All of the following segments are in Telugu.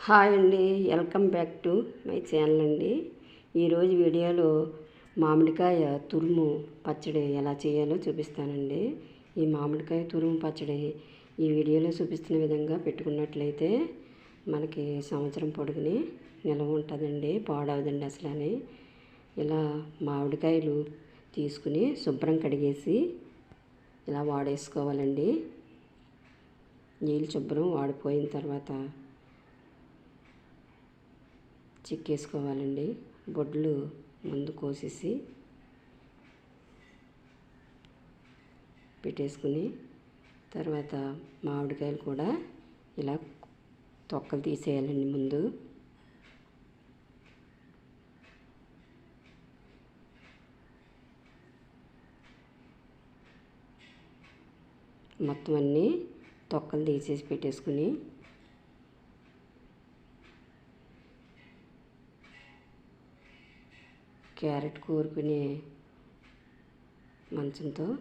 హాయ్ అండి welcome back to my channel అండి. ఈరోజు వీడియోలో మామిడికాయ తురుము పచ్చడి ఎలా చేయాలో చూపిస్తానండి. ఈ మామిడికాయ తురుము పచ్చడి ఈ వీడియోలో చూపిస్తున్న విధంగా పెట్టుకున్నట్లయితే మనకి సంవత్సరం పొడుగుని నిల్వ ఉంటుందండి పాడవదండి అసలు అని ఇలా మామిడికాయలు తీసుకుని శుభ్రం కడిగేసి ఇలా వాడేసుకోవాలండి. నీళ్ళు శుభ్రం వాడిపోయిన తర్వాత చిక్కేసుకోవాలండి. బొడ్లు ముందు కోసేసి పెట్టేసుకుని తర్వాత మామిడికాయలు కూడా ఇలా తొక్కలు తీసేయాలండి ముందు. మొత్తం అన్నీ తొక్కలు తీసేసి పెట్టేసుకుని క్యారెట్ కూరుకునే మంచంతో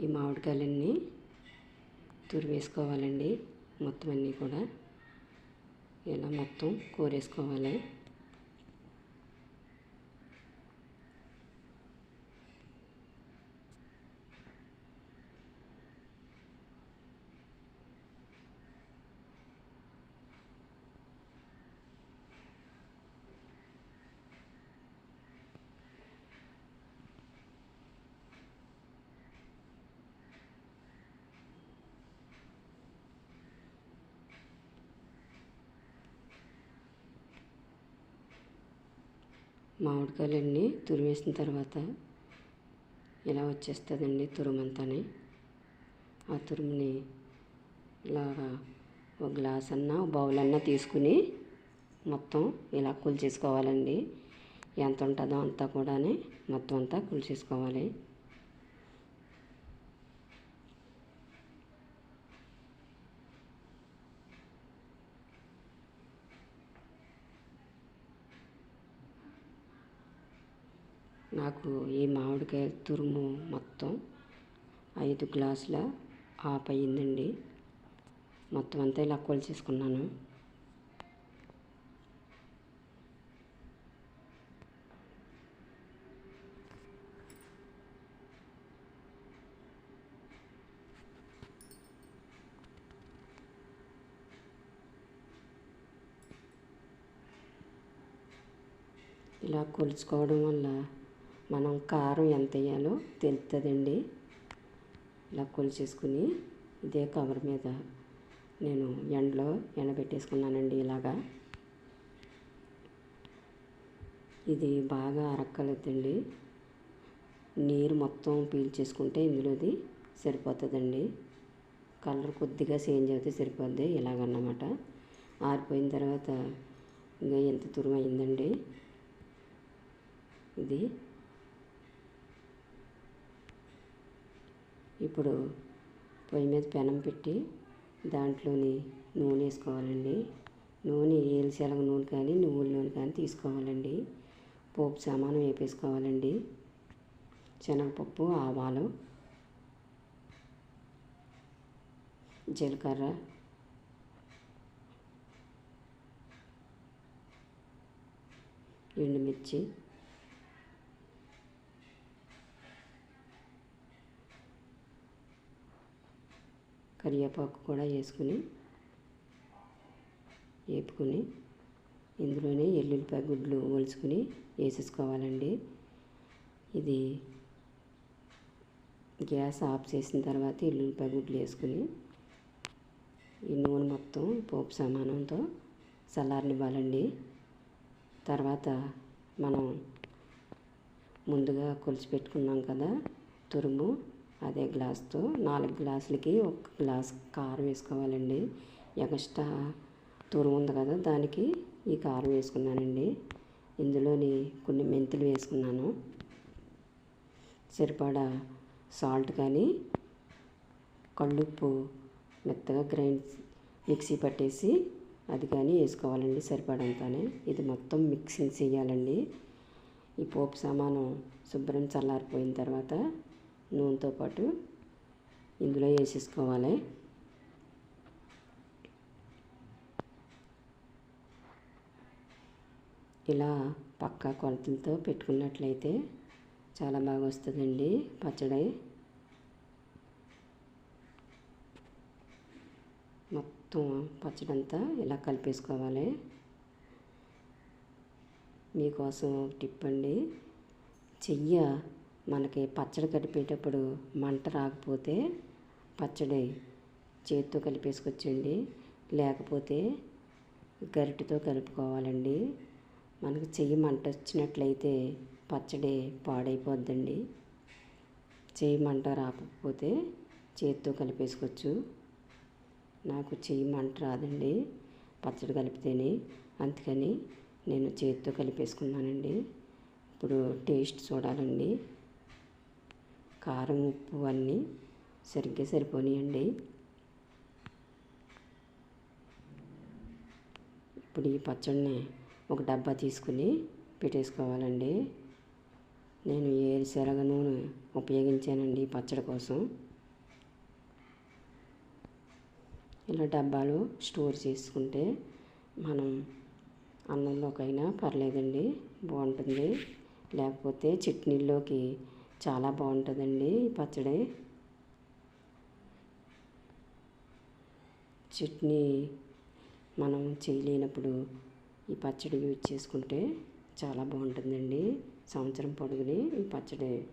ఈ మామిడికాయలన్నీ తురివేసుకోవాలండి. మొత్తం అన్నీ కూడా. ఇలా మొత్తం కూరేసుకోవాలి. మామిడికాయలన్నీ తురిమేసిన తర్వాత ఇలా వచ్చేస్తుందండి తురుమంతాని. ఆ తురుముని ఇలాగా ఒక గ్లాస్ అన్నా బౌల్ అన్నా తీసుకుని మొత్తం ఇలా కూల్చేసుకోవాలండి ఎంత ఉంటుందో అంతా కూడా మొత్తం అంతా కూల్చేసుకోవాలి నాకు ఈ మామిడికాయ తురుము మొత్తం ఐదు గ్లాసుల ఆఫ్ అయ్యిందండి మొత్తం అంతా ఇలా కొలిచేసుకున్నాను. ఇలా కొలుచుకోవడం వల్ల మనం కారం ఎంత వేయాలో తెలుస్తుందండి ఇలా కొలిచేసుకుని ఇదే కవర్ మీద నేను ఎండలో ఎండబెట్టేసుకున్నానండి ఇలాగా. ఇది బాగా అరక్కలేదండి నీరు మొత్తం పీల్చేసుకుంటే ఇందులోది సరిపోతుందండి. కలర్ కొద్దిగా చేంజ్ అవుతే సరిపోద్ది ఇలాగన్నమాట. ఆరిపోయిన తర్వాత ఇంకా ఎంత తురుమైందండి అయిందండి ఇది ఇప్పుడు పొయ్యి మీద పెనం పెట్టి దాంట్లోని నూనె వేసుకోవాలండి. నూనె ఏలిశనగ నూనె కానీ నువ్వుల నూనె కానీ తీసుకోవాలండి. పోపు సామాను వేపేసుకోవాలండి. శనగపప్పు ఆవాలు జీలకర్ర ఎండుమిర్చి కరివేపాకు కూడా వేసుకుని వేపుకొని ఇందులోనే ఎల్లుల్లిపాయ గుడ్లు ఒలుచుకుని వేసేసుకోవాలండి. ఇది గ్యాస్ ఆఫ్ చేసిన తర్వాత ఎల్లుల్లిపాయ గుడ్లు వేసుకుని ఈ నూనె మొత్తం పోపు సమానంతో చల్లారనివ్వాలండి. తర్వాత మనం ముందుగా కొలిచి పెట్టుకున్నాం కదా తురుము. అదే గ్లాస్తో నాలుగు గ్లాసులకి ఒక గ్లాస్ కారం వేసుకోవాలండి. ఎక్స్ట్రా తురుము ఉంది కదా దానికి ఈ కారం వేసుకున్నానండి. ఇందులోని కొన్ని మెంతులు వేసుకున్నాను. సరిపడా సాల్ట్ కానీ కళ్ళుప్పు మెత్తగా గ్రైండ్ మిక్సీ పట్టేసి అది కానీ వేసుకోవాలండి సరిపడంతానే. ఇది మొత్తం మిక్సింగ్ చేయాలండి. ఈ పోపు సామాను శుభ్రం చల్లారిపోయిన తర్వాత నూనెతో పాటు ఇందులో వేసేసుకోవాలి. ఇలా పక్కా కొలతలతో పెట్టుకున్నట్లయితే చాలా బాగా వస్తుందండి పచ్చడి. మొత్తం పచ్చడి అంతా ఇలా కలిపేసుకోవాలి. మీకోసం టిప్ అండి చెయ్య మనకి పచ్చడి కలిపేటప్పుడు మంట రాకపోతే పచ్చడి చేతితో కలిపేసుకొచ్చండి. లేకపోతే గరిటెతో కలుపుకోవాలండి. మనకి చెయ్యి మంట వచ్చినట్లయితే పచ్చడి పాడైపోద్దండి. చెయ్యి మంట రాకపోతే చేతితో కలిపేసుకోవచ్చు. నాకు చెయ్యి మంట రాదండి పచ్చడి కలిపితేనే. అందుకని నేను చేతితో కలిపేసుకున్నానండి. ఇప్పుడు టేస్ట్ చూడాలండి. కారం ఉప్పు అన్నీ సరిగ్గా సరిపోనియండి. ఇప్పుడు ఈ పచ్చడిని ఒక డబ్బా తీసుకుని పెట్టేసుకోవాలండి. నేను ఏరుశనగ నూనె ఉపయోగించానండి ఈ పచ్చడి కోసం. ఇలా డబ్బాలు స్టోర్ చేసుకుంటే మనం అన్నంలోకైనా పర్లేదండి బాగుంటుంది. లేకపోతే చట్నీల్లోకి చాలా బాగుంటుందండి ఈ పచ్చడి. చట్నీ మనం చేయలేనప్పుడు ఈ పచ్చడి యూజ్ చేసుకుంటే చాలా బాగుంటుందండి. సంవత్సరం పొడుగుని ఈ పచ్చడి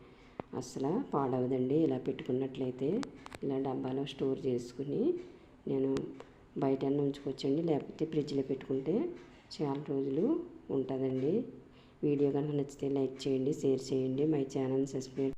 అసలు పాడవదండి. ఇలా పెట్టుకున్నట్లయితే ఇలా డబ్బాలో స్టోర్ చేసుకుని నేను బయట ఉంచుకోవచ్చండి. లేకపోతే ఫ్రిడ్జ్లో పెట్టుకుంటే చాలా రోజులు ఉంటుందండి. వీడియో కనుక నచ్చితే లైక్ చేయండి షేర్ చేయండి. My channel subscribe